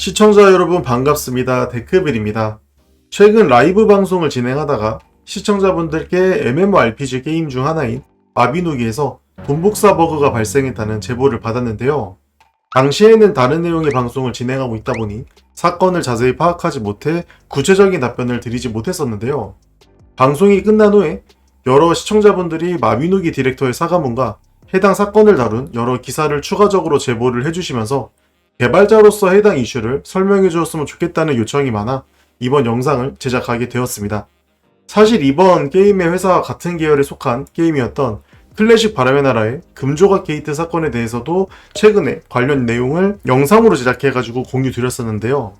시청자 여러분 반갑습니다. 데크빌입니다. 최근 라이브 방송을 진행하다가 시청자분들께 MMORPG 게임 중 하나인 마비노기에서 돈복사 버그가 발생했다는 제보를 받았는데요. 당시에는 다른 내용의 방송을 진행하고 있다 보니 사건을 자세히 파악하지 못해 구체적인 답변을 드리지 못했었는데요. 방송이 끝난 후에 여러 시청자분들이 마비노기 디렉터의 사과문과 해당 사건을 다룬 여러 기사를 추가적으로 제보를 해주시면서 개발자로서 해당 이슈를 설명해 주었으면 좋겠다는 요청이 많아 이번 영상을 제작하게 되었습니다. 사실 이번 게임의 회사와 같은 계열에 속한 게임이었던 클래식 바람의 나라의 금조각 게이트 사건에 대해서도 최근에 관련 내용을 영상으로 제작해가지고 공유 드렸었는데요.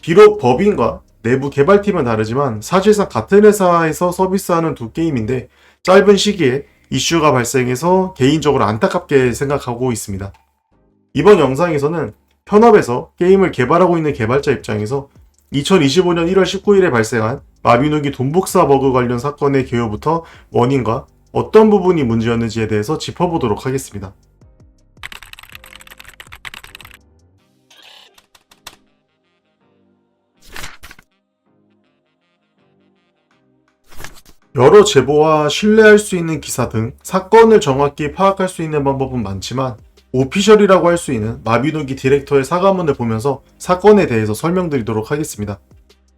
비록 법인과 내부 개발팀은 다르지만 사실상 같은 회사에서 서비스하는 두 게임인데 짧은 시기에 이슈가 발생해서 개인적으로 안타깝게 생각하고 있습니다. 이번 영상에서는 현업에서 게임을 개발하고 있는 개발자 입장에서 2025년 1월 19일에 발생한 마비노기 돈복사 버그 관련 사건의 개요부터 원인과 어떤 부분이 문제였는지에 대해서 짚어보도록 하겠습니다. 여러 제보와 신뢰할 수 있는 기사 등 사건을 정확히 파악할 수 있는 방법은 많지만 오피셜이라고 할 수 있는 마비노기 디렉터의 사과문을 보면서 사건에 대해서 설명드리도록 하겠습니다.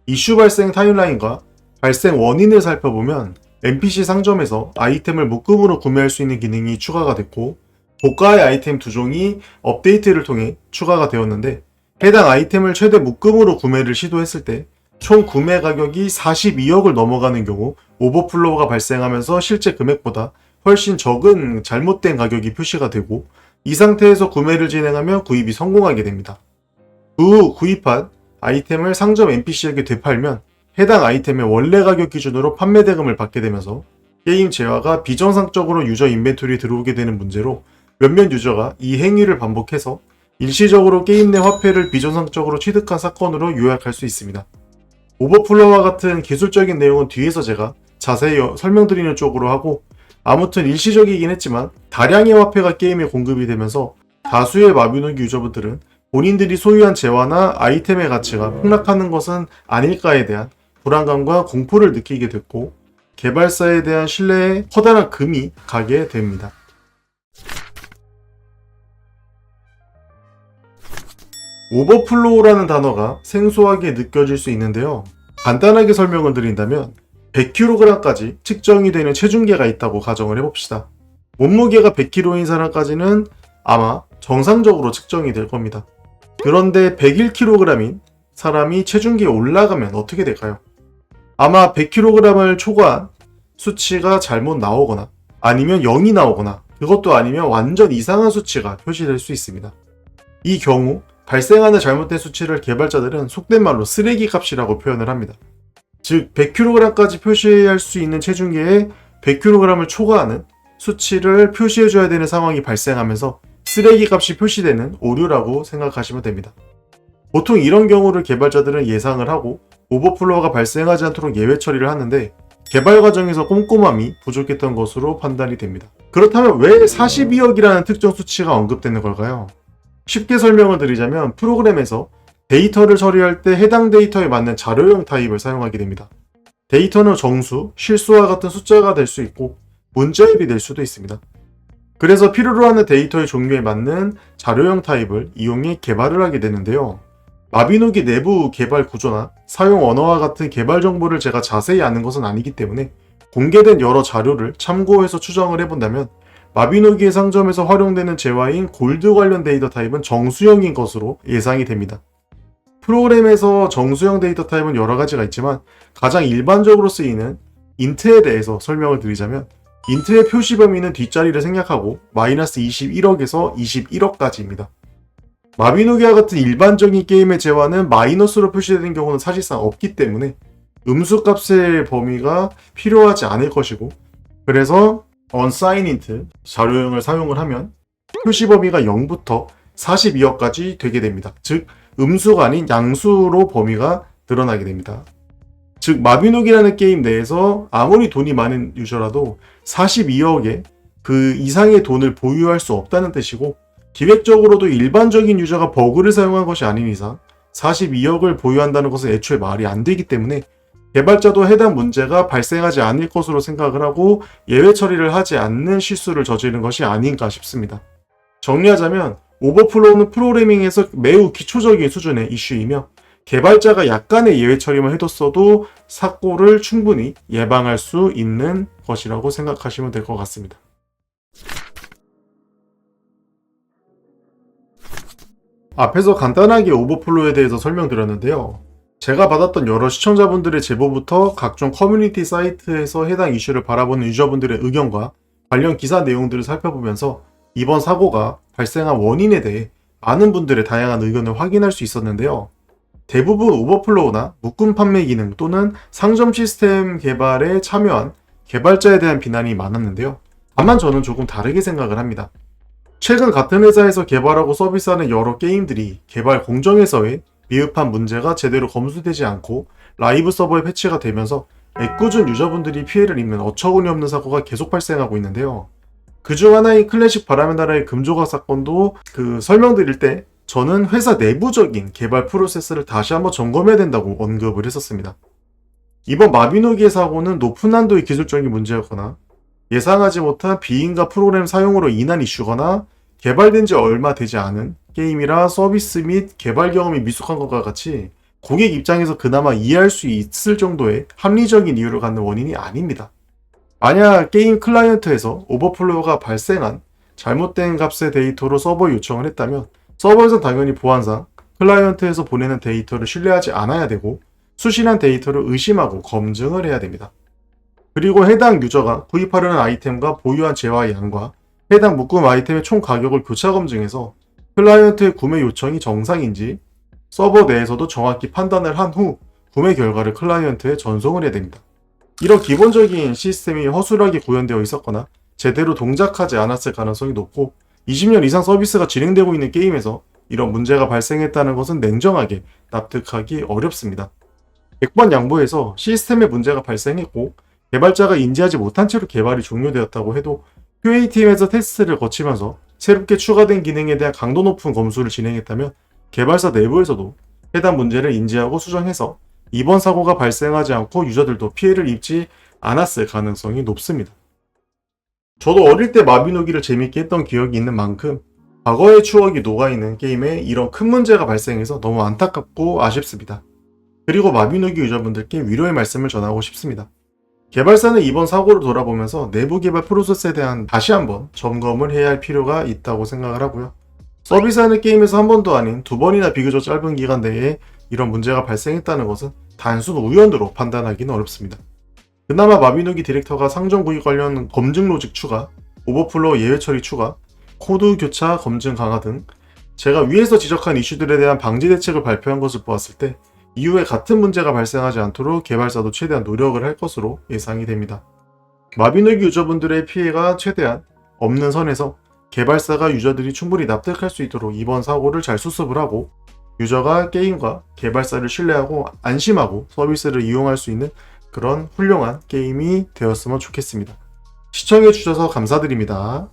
이슈 발생 타임라인과 발생 원인을 살펴보면 NPC 상점에서 아이템을 묶음으로 구매할 수 있는 기능이 추가가 됐고 고가의 아이템 두 종이 업데이트를 통해 추가가 되었는데 해당 아이템을 최대 묶음으로 구매를 시도했을 때 총 구매 가격이 42억을 넘어가는 경우 오버플로우가 발생하면서 실제 금액보다 훨씬 적은 잘못된 가격이 표시가 되고 이 상태에서 구매를 진행하면 구입이 성공하게 됩니다. 그 후 구입한 아이템을 상점 NPC에게 되팔면 해당 아이템의 원래 가격 기준으로 판매 대금을 받게 되면서 게임 재화가 비정상적으로 유저 인벤토리에 들어오게 되는 문제로 몇몇 유저가 이 행위를 반복해서 일시적으로 게임 내 화폐를 비정상적으로 취득한 사건으로 요약할 수 있습니다. 오버플로와 같은 기술적인 내용은 뒤에서 제가 자세히 설명드리는 쪽으로 하고 아무튼 일시적이긴 했지만 다량의 화폐가 게임에 공급이 되면서 다수의 마비노기 유저분들은 본인들이 소유한 재화나 아이템의 가치가 폭락하는 것은 아닐까에 대한 불안감과 공포를 느끼게 됐고 개발사에 대한 신뢰에 커다란 금이 가게 됩니다. 오버플로우라는 단어가 생소하게 느껴질 수 있는데요. 간단하게 설명을 드린다면 100kg까지 측정이 되는 체중계가 있다고 가정을 해봅시다. 몸무게가 100kg인 사람까지는 아마 정상적으로 측정이 될 겁니다. 그런데 101kg인 사람이 체중계에 올라가면 어떻게 될까요? 아마 100kg을 초과한 수치가 잘못 나오거나 아니면 0이 나오거나 그것도 아니면 완전 이상한 수치가 표시될 수 있습니다. 이 경우 발생하는 잘못된 수치를 개발자들은 속된 말로 쓰레기 값이라고 표현을 합니다. 즉 100kg까지 표시할 수 있는 체중계에 100kg을 초과하는 수치를 표시해줘야 되는 상황이 발생하면서 쓰레기 값이 표시되는 오류라고 생각하시면 됩니다. 보통 이런 경우를 개발자들은 예상을 하고 오버플로어가 발생하지 않도록 예외 처리를 하는데 개발 과정에서 꼼꼼함이 부족했던 것으로 판단이 됩니다. 그렇다면 왜 42억이라는 특정 수치가 언급되는 걸까요? 쉽게 설명을 드리자면 프로그램에서 데이터를 처리할 때 해당 데이터에 맞는 자료형 타입을 사용하게 됩니다. 데이터는 정수, 실수와 같은 숫자가 될 수 있고 문자입이 될 수도 있습니다. 그래서 필요로 하는 데이터의 종류에 맞는 자료형 타입을 이용해 개발을 하게 되는데요. 마비노기 내부 개발 구조나 사용 언어와 같은 개발 정보를 제가 자세히 아는 것은 아니기 때문에 공개된 여러 자료를 참고해서 추정을 해본다면 마비노기의 상점에서 활용되는 재화인 골드 관련 데이터 타입은 정수형인 것으로 예상이 됩니다. 프로그램에서 정수형 데이터 타입은 여러 가지가 있지만 가장 일반적으로 쓰이는 인트에 대해서 설명을 드리자면 인트의 표시 범위는 뒷자리를 생략하고 마이너스 21억에서 21억까지입니다. 마비노기와 같은 일반적인 게임의 재화는 마이너스로 표시되는 경우는 사실상 없기 때문에 음수 값의 범위가 필요하지 않을 것이고 그래서 unsigned 자료형을 사용을 하면 표시 범위가 0부터 42억까지 되게 됩니다. 즉 음수가 아닌 양수로 범위가 늘어나게 됩니다. 즉 마비노기라는 게임 내에서 아무리 돈이 많은 유저라도 42억의 그 이상의 돈을 보유할 수 없다는 뜻이고 기획적으로도 일반적인 유저가 버그를 사용한 것이 아닌 이상 42억을 보유한다는 것은 애초에 말이 안 되기 때문에 개발자도 해당 문제가 발생하지 않을 것으로 생각을 하고 예외 처리를 하지 않는 실수를 저지른 것이 아닌가 싶습니다. 정리하자면 오버플로우는 프로그래밍에서 매우 기초적인 수준의 이슈이며 개발자가 약간의 예외 처리만 해뒀어도 사고를 충분히 예방할 수 있는 것이라고 생각하시면 될 것 같습니다. 앞에서 간단하게 오버플로우에 대해서 설명드렸는데요. 제가 받았던 여러 시청자분들의 제보부터 각종 커뮤니티 사이트에서 해당 이슈를 바라보는 유저분들의 의견과 관련 기사 내용들을 살펴보면서 이번 사고가 발생한 원인에 대해 많은 분들의 다양한 의견을 확인할 수 있었는데요. 대부분 오버플로우나 묶음 판매 기능 또는 상점 시스템 개발에 참여한 개발자에 대한 비난이 많았는데요. 다만 저는 조금 다르게 생각을 합니다. 최근 같은 회사에서 개발하고 서비스하는 여러 게임들이 개발 공정에서의 미흡한 문제가 제대로 검수되지 않고 라이브 서버에 패치가 되면서 애꿎은 유저분들이 피해를 입는 어처구니 없는 사고가 계속 발생하고 있는데요. 그중 하나인 클래식 바람의 나라의 금조각 사건도 그 설명드릴 때 저는 회사 내부적인 개발 프로세스를 다시 한번 점검해야 된다고 언급을 했었습니다. 이번 마비노기의 사고는 높은 난도의 기술적인 문제였거나 예상하지 못한 비인가 프로그램 사용으로 인한 이슈거나 개발된 지 얼마 되지 않은 게임이라 서비스 및 개발 경험이 미숙한 것과 같이 고객 입장에서 그나마 이해할 수 있을 정도의 합리적인 이유를 갖는 원인이 아닙니다. 만약 게임 클라이언트에서 오버플로우가 발생한 잘못된 값의 데이터로 서버 요청을 했다면 서버에서 당연히 보안상 클라이언트에서 보내는 데이터를 신뢰하지 않아야 되고 수신한 데이터를 의심하고 검증을 해야 됩니다. 그리고 해당 유저가 구입하려는 아이템과 보유한 재화의 양과 해당 묶음 아이템의 총 가격을 교차 검증해서 클라이언트의 구매 요청이 정상인지 서버 내에서도 정확히 판단을 한 후 구매 결과를 클라이언트에 전송을 해야 됩니다. 이런 기본적인 시스템이 허술하게 구현되어 있었거나 제대로 동작하지 않았을 가능성이 높고 20년 이상 서비스가 진행되고 있는 게임에서 이런 문제가 발생했다는 것은 냉정하게 납득하기 어렵습니다. 100번 양보해서 시스템에 문제가 발생했고 개발자가 인지하지 못한 채로 개발이 종료되었다고 해도 QA팀에서 테스트를 거치면서 새롭게 추가된 기능에 대한 강도 높은 검수를 진행했다면 개발사 내부에서도 해당 문제를 인지하고 수정해서 이번 사고가 발생하지 않고 유저들도 피해를 입지 않았을 가능성이 높습니다. 저도 어릴 때 마비노기를 재밌게 했던 기억이 있는 만큼 과거의 추억이 녹아있는 게임에 이런 큰 문제가 발생해서 너무 안타깝고 아쉽습니다. 그리고 마비노기 유저분들께 위로의 말씀을 전하고 싶습니다. 개발사는 이번 사고를 돌아보면서 내부 개발 프로세스에 대한 다시 한번 점검을 해야 할 필요가 있다고 생각을 하고요. 서비스하는 게임에서 한 번도 아닌 두 번이나 비교적 짧은 기간 내에 이런 문제가 발생했다는 것은 단순 우연으로 판단하기는 어렵습니다. 그나마 마비노기 디렉터가 상점 구입 관련 검증 로직 추가, 오버플로우 예외 처리 추가, 코드 교차 검증 강화 등 제가 위에서 지적한 이슈들에 대한 방지 대책을 발표한 것을 보았을 때 이후에 같은 문제가 발생하지 않도록 개발사도 최대한 노력을 할 것으로 예상이 됩니다. 마비노기 유저분들의 피해가 최대한 없는 선에서 개발사가 유저들이 충분히 납득할 수 있도록 이번 사고를 잘 수습을 하고 유저가 게임과 개발사를 신뢰하고 안심하고 서비스를 이용할 수 있는 그런 훌륭한 게임이 되었으면 좋겠습니다. 시청해주셔서 감사드립니다.